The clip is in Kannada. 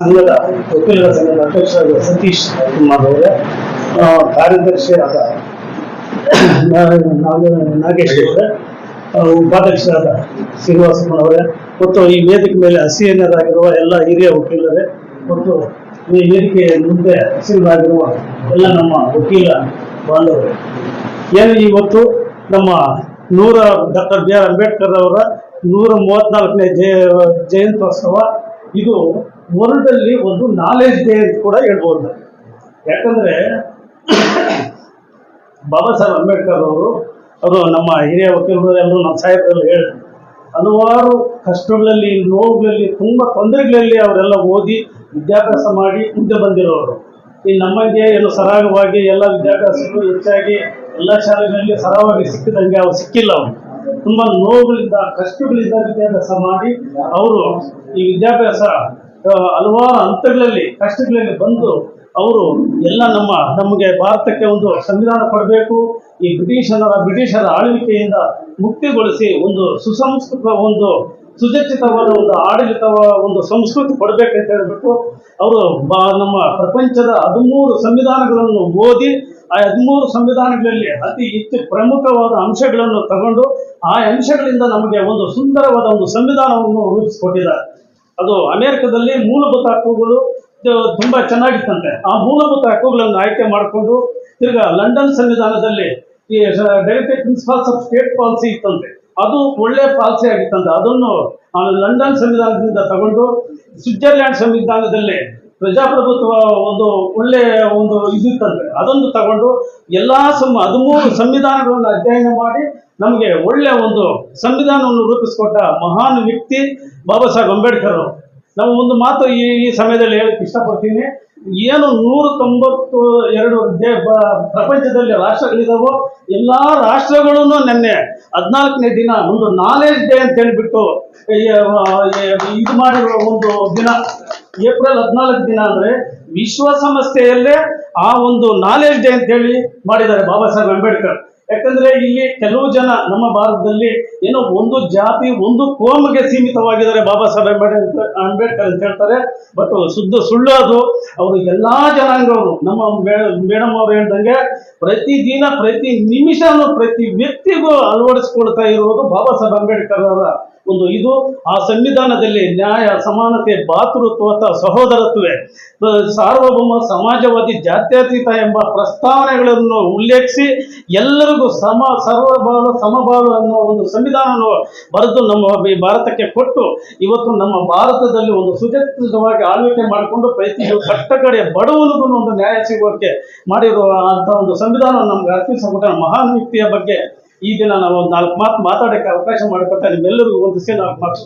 ಸಂಘದ ವಕೀಲರ ಸಂಘದ ಅಧ್ಯಕ್ಷರಾದ ಸತೀಶ್ ಕುಮಾರ್ ಅವರೇ. ಕಾರ್ಯದರ್ಶಿ ಕಾರ್ಯದರ್ಶಿಯಾದ ನಾಗೇಶ್ ಅವರೇ. ಉಪಾಧ್ಯಕ್ಷರಾದ ಶ್ರೀನಿವಾಸ ಕುಮಾರ್ ಅವರೇ. ಮತ್ತು ಈ ವೇದಿಕೆ ಮೇಲೆ ಹಸಿಯನ್ನರಾಗಿರುವ ಎಲ್ಲ ಹಿರಿಯ ವಕೀಲರೇ ಮತ್ತು ಈ ವೇದಿಕೆ ಮುಂದೆ ಹಸಿರಾಗಿರುವ ಎಲ್ಲ ನಮ್ಮ ವಕೀಲ ಬಾಂಧವರು. ಏನು ಇವತ್ತು ನಮ್ಮ ನೂರ, ಡಾಕ್ಟರ್ ಬಿ ಆರ್ ಅಂಬೇಡ್ಕರ್ ಅವರ ನೂರ ಮೂವತ್ನಾಲ್ಕನೇ ಜಯ, ಜಯಂತ್ಯೋತ್ಸವ. ಇದು ವರ್ಲ್ಡಲ್ಲಿ ಒಂದು ನಾಲೆಜ್ ಡೇ ಕೂಡ ಹೇಳ್ಬೋದು. ಯಾಕಂದ್ರೆ ಬಾಬಾ ಸಾಹೇಬ್ ಅಂಬೇಡ್ಕರ್ ಅವರು, ಅದು ನಮ್ಮ ಹಿರಿಯ ವಕೀಲರು ಎಲ್ಲರೂ ನಮ್ಮ ಸಾಹೇಬರಲ್ಲಿ ಹೇಳಿದ್ರು. ಹಲವಾರು ಕಷ್ಟಗಳಲ್ಲಿ, ನೋವುಗಳಲ್ಲಿ, ತುಂಬ ತೊಂದರೆಗಳಲ್ಲಿ ಅವರೆಲ್ಲ ಓದಿ ವಿದ್ಯಾಭ್ಯಾಸ ಮಾಡಿ ಮುಂದೆ ಬಂದಿರೋರು. ಈ ನಮ್ಮಂಗೆ ಏನು ಸರಾಗವಾಗಿ ಎಲ್ಲ ವಿದ್ಯಾಭ್ಯಾಸಗಳು ಹೆಚ್ಚಾಗಿ ಎಲ್ಲ ಶಾಲೆಗಳಲ್ಲಿ ಸರಾಗವಾಗಿ ಸಿಕ್ಕಿದಂಗೆ ಅವ್ರು ಸಿಕ್ಕಿಲ್ಲ ಅವರು. ತುಂಬ ನೋವುಗಳಿಂದ, ಕಷ್ಟಗಳಿಂದ ವಿದ್ಯಾಭ್ಯಾಸ ಮಾಡಿ ಅವರು ಈ ವಿದ್ಯಾಭ್ಯಾಸ ಹಲವಾರು ಹಂತಗಳಲ್ಲಿ, ಕಷ್ಟಗಳಲ್ಲಿ ಬಂದು ಅವರು ಎಲ್ಲ ನಮ್ಮ, ನಮಗೆ ಭಾರತಕ್ಕೆ ಒಂದು ಸಂವಿಧಾನ ಕೊಡಬೇಕು, ಈ ಬ್ರಿಟಿಷರ ಬ್ರಿಟಿಷರ ಆಳ್ವಿಕೆಯಿಂದ ಮುಕ್ತಿಗೊಳಿಸಿ ಒಂದು ಸುಸಂಸ್ಕೃತ, ಒಂದು ಸುಜಚಿತವಾದ ಒಂದು ಆಡಳಿತ ಒಂದು ಸಂಸ್ಕೃತಿ ಕೊಡಬೇಕಂತ ಹೇಳ್ಬಿಟ್ಟು ಅವರು ನಮ್ಮ ಪ್ರಪಂಚದ ಹದಿಮೂರು ಸಂವಿಧಾನಗಳನ್ನು ಓದಿ, ಆ ಹದಿಮೂರು ಸಂವಿಧಾನಗಳಲ್ಲಿ ಅತಿ ಹೆಚ್ಚು ಪ್ರಮುಖವಾದ ಅಂಶಗಳನ್ನು ತಗೊಂಡು ಆ ಅಂಶಗಳಿಂದ ನಮಗೆ ಒಂದು ಸುಂದರವಾದ ಒಂದು ಸಂವಿಧಾನವನ್ನು ರೂಪಿಸಿಕೊಟ್ಟಿದ್ದಾರೆ. ಅದು ಅಮೆರಿಕದಲ್ಲಿ ಮೂಲಭೂತ ಹಕ್ಕುಗಳು ತುಂಬಾ ಚೆನ್ನಾಗಿತ್ತಂತೆ. ಆ ಮೂಲಭೂತ ಹಕ್ಕುಗಳನ್ನು ಆಯ್ಕೆ ಮಾಡಿಕೊಂಡು ತಿರ್ಗಾ ಲಂಡನ್ ಸಂವಿಧಾನದಲ್ಲಿ ಈ direct principles of state policy ಇತ್ತಂತೆ. ಅದು ಒಳ್ಳೆ ಪಾಲಿಸಿ ಆಗಿತ್ತಂತೆ. ಅದನ್ನು ಲಂಡನ್ ಸಂವಿಧಾನದಿಂದ ತಗೊಂಡು ಸ್ವಿಟ್ಜರ್ಲ್ಯಾಂಡ್ ಸಂವಿಧಾನದಲ್ಲಿ ಪ್ರಜಾಪ್ರಭುತ್ವ ಒಂದು ಒಳ್ಳೆ ಒಂದು ಇದಿತ್ತಂತೆ ಅದೊಂದು ತಗೊಂಡು ಎಲ್ಲಾ ಸಮ ಹದಿಮೂರು ಸಂವಿಧಾನಗಳನ್ನು ಅಧ್ಯಯನ ಮಾಡಿ ನಮಗೆ ಒಳ್ಳೆಯ ಒಂದು ಸಂವಿಧಾನವನ್ನು ರೂಪಿಸಿಕೊಟ್ಟ ಮಹಾನ್ ವ್ಯಕ್ತಿ ಬಾಬಾ ಸಾಹೇಬ್ ಅಂಬೇಡ್ಕರ್ ಅವರು. ನಾವು ಒಂದು ಮಾತು ಈ ಈ ಸಮಯದಲ್ಲಿ ಹೇಳಕ್ಕೆ ಇಷ್ಟಪಡ್ತೀನಿ. ಏನು ನೂರ ತೊಂಬತ್ತು ಎರಡು ಪ್ರಪಂಚದಲ್ಲಿ ರಾಷ್ಟ್ರಗಳಿದಾವೋ ಎಲ್ಲಾ ರಾಷ್ಟ್ರಗಳೂ ನಿನ್ನೆ ಹದಿನಾಲ್ಕನೇ ದಿನ ಒಂದು ನಾಲೆಜ್ ಡೇ ಅಂತ ಹೇಳ್ಬಿಟ್ಟು ಇದು ಮಾಡಿರುವ ಒಂದು ದಿನ. ಏಪ್ರಿಲ್ ಹದಿನಾಲ್ಕು ದಿನ ಅಂದ್ರೆ ವಿಶ್ವಸಂಸ್ಥೆಯಲ್ಲೇ ಆ ಒಂದು ನಾಲೆಜ್ ಡೇ ಅಂತ ಹೇಳಿ ಮಾಡಿದ್ದಾರೆ ಬಾಬಾ ಸಾಹೇಬ್ ಅಂಬೇಡ್ಕರ್. ಯಾಕಂದ್ರೆ ಇಲ್ಲಿ ಕೆಲವು ಜನ ನಮ್ಮ ಭಾರತದಲ್ಲಿ ಏನೋ ಒಂದು ಜಾತಿ, ಒಂದು ಕೋಮ್ಗೆ ಸೀಮಿತವಾಗಿದ್ದಾರೆ ಬಾಬಾ ಸಾಹೇಬ್ ಅಂಬೇಡ್ಕರ್ ಅಂಬೇಡ್ಕರ್ ಅಂತ ಹೇಳ್ತಾರೆ. ಬಟ್ ಶುದ್ಧ ಸುಳ್ಳು ಅದು. ಅವರು ಎಲ್ಲಾ ಜನಾಂಗವರು ನಮ್ಮ ಮೇಡಮ್ ಅವರು ಹೇಳ್ದಂಗೆ ಪ್ರತಿದಿನ, ಪ್ರತಿ ನಿಮಿಷನೂ ಪ್ರತಿ ವ್ಯಕ್ತಿಗೂ ಅಳವಡಿಸ್ಕೊಳ್ತಾ ಇರುವುದು ಬಾಬಾ ಸಾಹೇಬ್ ಅಂಬೇಡ್ಕರ್ ಅವರ ಒಂದು ಇದು ಆ ಸಂವಿಧಾನದಲ್ಲಿ ನ್ಯಾಯ, ಸಮಾನತೆ ಭಾತೃತ್ವ ಸಹೋದರತ್ವೇ ಸಾರ್ವಭೌಮ, ಸಮಾಜವಾದಿ, ಜಾತ್ಯತೀತ ಎಂಬ ಪ್ರಸ್ತಾವನೆಗಳನ್ನು ಉಲ್ಲೇಖಿಸಿ ಎಲ್ಲರಿಗೂ ಸಮ, ಸರ್ವಭಾವ, ಸಮಭಾವ ಅನ್ನೋ ಒಂದು ಸಂವಿಧಾನವನ್ನು ಬರೆದು ನಮ್ಮ ಈ ಭಾರತಕ್ಕೆ ಕೊಟ್ಟು ಇವತ್ತು ನಮ್ಮ ಭಾರತದಲ್ಲಿ ಒಂದು ಸುಜಾತವಾಗಿ ಆಳ್ವಿಕೆ ಮಾಡಿಕೊಂಡು ಪ್ರತಿ ಕಟ್ಟ ಕಡೆ ಬಡವನಿಗೂ ಒಂದು ನ್ಯಾಯ ಸಿಗೋಕ್ಕೆ ಮಾಡಿರುವ ಅಂತ ಒಂದು ಸಂವಿಧಾನವನ್ನು ನಮ್ಗೆ ಅರ್ಪಿಸಿಕೊಟ್ಟ ಮಹಾನ್ ವ್ಯಕ್ತಿಯ ಬಗ್ಗೆ ಈ ದಿನ ನಾವು ಒಂದು ನಾಲ್ಕು ಮಾತು ಮಾತಾಡಕ್ಕೆ ಅವಕಾಶ ಮಾಡಿಕೊಟ್ಟ ನಿಮ್ಮೆಲ್ಲರಿಗೂ ಒಂದು ನಾಲ್ಕು ಮಾತು